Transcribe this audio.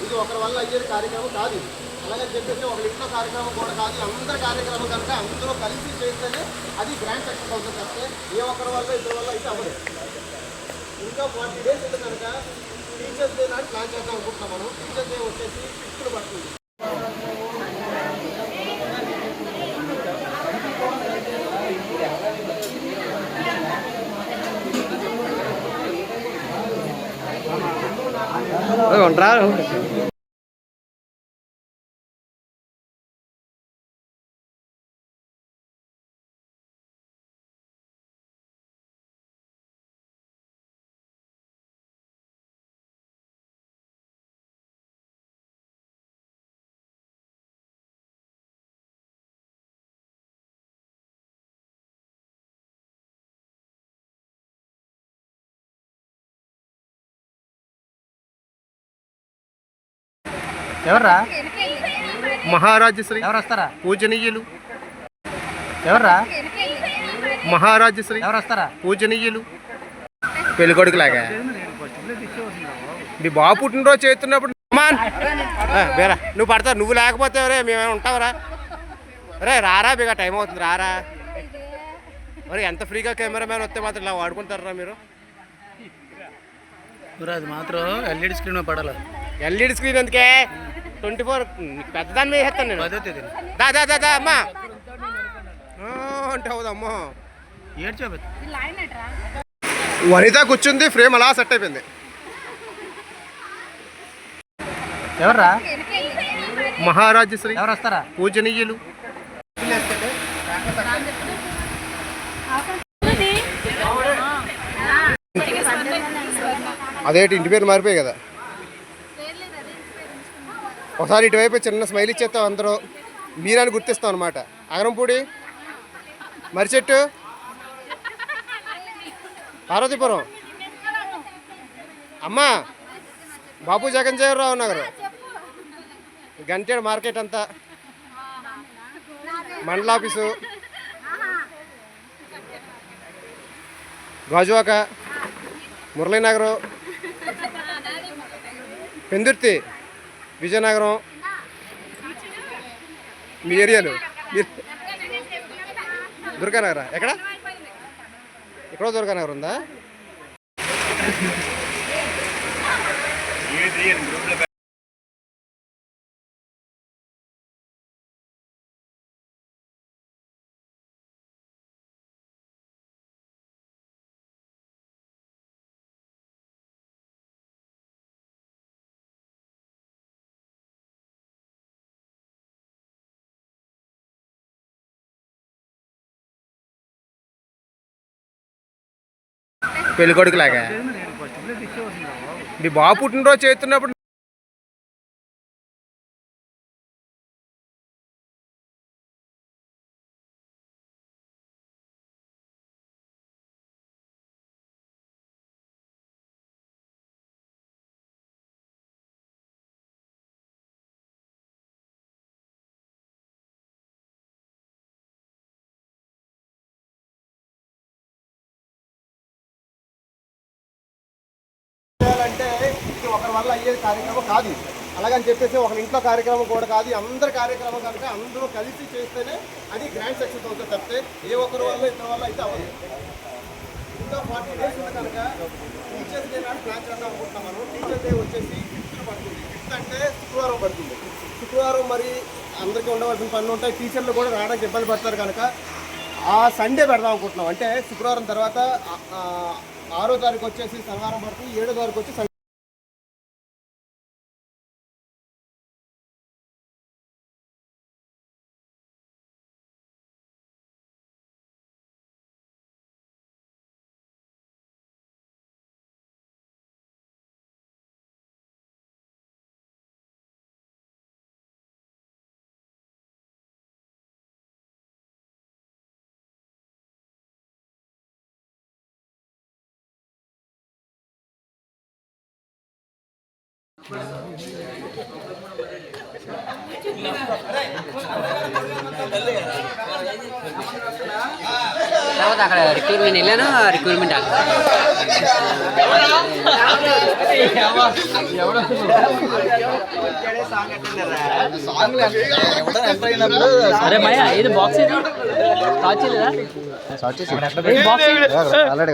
ఇది ఒకరి వల్ల అయ్యే కార్యక్రమం కాదు అలాగే చెప్పేసి ఒక ఇంట్లో కార్యక్రమం కూడా కాదు అందరి కార్యక్రమం కనుక అందరూ కలిసి చేస్తేనే అది గ్రాండ్ సక్సెస్ అవుతుంది తప్పితే ఏ ఒక్కరి వల్ల ఇద్దరి వల్ల అయితే అవ్వదు ఇంకా ఫార్టీ డేస్ ఉంది కనుక టీచర్స్ డే నాటి ప్లాన్ చేద్దాం అనుకుంటున్నాం మనం టీచర్స్ డే వచ్చేసి ఫిఫ్త్ పడుతుంది honrar. ఎవర్రా? మహారాజశ్రీ. ఎవరు వస్తారా పూజనీయులు. ఎవర్రా? మహారాజశ్రీ. ఎవరు వస్తారా పూజనీయులు. పెళ్ళికొడుకులాగా. మీ బాబు పుట్టినరోజు చేస్తున్నప్పుడు వేరా నువ్వు పడతావు నువ్వు లేకపోతే రే మేమేమైనా ఉంటావరా? రే రారా మీకు టైం అవుతుంది రారా? మరి ఎంత ఫ్రీగా కెమెరామ్యాన్ వస్తే మాత్రం ఇలా వాడుకుంటారా మీరు? మరి అది మాత్రం ఎల్ఈడి స్క్రీన్ పడాలి. ఎల్ఈడి స్క్రీన్ ఎందుకే? ట్వంటీ ఫోర్ పెద్దదాన్ని మీద వేస్తాను నేను. పదో తేదీ దా దా దా దా అమ్మా. ఆ, అంటే అవుదమ్మా ఏడు వనిత కూర్చుంది ఫ్రేమ్ అలా సెట్ అయిపోయింది. ఎవర్రా? మహారాజశ్రీ ఎవరు వస్తారా పూజనీయులు అదేంటి ఇంటి పేరు మారిపోయాయి కదా. ఒకసారి ఇటువైపు చిన్న స్మైల్ ఇచ్చేస్తాం అందరూ. మీరని గుర్తిస్తాం అనమాట అగరంపూడి మరిచెట్టు పార్వతీపురం. అమ్మా బాబు జగన్ రావు నగర్ గంటేడు మార్కెట్ అంతా. మండల ఆఫీసు. గాజువాక మురళీనగరు. పెందుర్తి. విజయనగరం మీ ఏరియాలో? దుర్గానగర దుర్గానగరా? ఎక్కడ? ఎక్కడో దుర్గానగర్ ఉందా? పెళ్ళికొడుకులాగా? మీ బాబు పుట్టినరోజు చేస్తున్నప్పుడు ఒకరి వల్ల అయ్యే కార్యక్రమం కాదు అలాగని చెప్పేసి ఒక ఇంట్లో కార్యక్రమం కూడా కాదు అందరి కార్యక్రమం కనుక అందరూ కలిసి చేస్తేనే అది గ్రాండ్ సక్సెస్ అవుతుంది తప్పితే ఏ ఒక్కరి వల్ల ఇతర వల్ల అయితే అవ్వదు. ఇంకా ఫార్టీ డేస్ ఉంది కనుక టీచర్స్ డే నాడు ప్లాన్ చేద్దాం అనుకుంటున్నాం మనం. టీచర్స్ డే వచ్చేసి ఫిఫ్త్ పడుతుంది. ఫిఫ్త్ అంటే శుక్రవారం పడుతుంది. శుక్రవారం మరి అందరికీ ఉండవలసిన పనులు ఉంటాయి. టీచర్లు కూడా రావడానికి ఇబ్బంది పడతారు కనుక ఆ సండే పెడదాం అనుకుంటున్నాం. అంటే శుక్రవారం తర్వాత ఆరో తారీఖు వచ్చేసి శనివారం పడుతుంది. ఏడో తారీఖు వచ్చి తర్వాత అక్కడ రిక్రూట్మెంట్ వెళ్ళాను రిక్రూట్మెంట్ అరే మయ ఇది బాక్స్ ఇది స్టార్ట్ చేయలేదా ఆల్రెడీ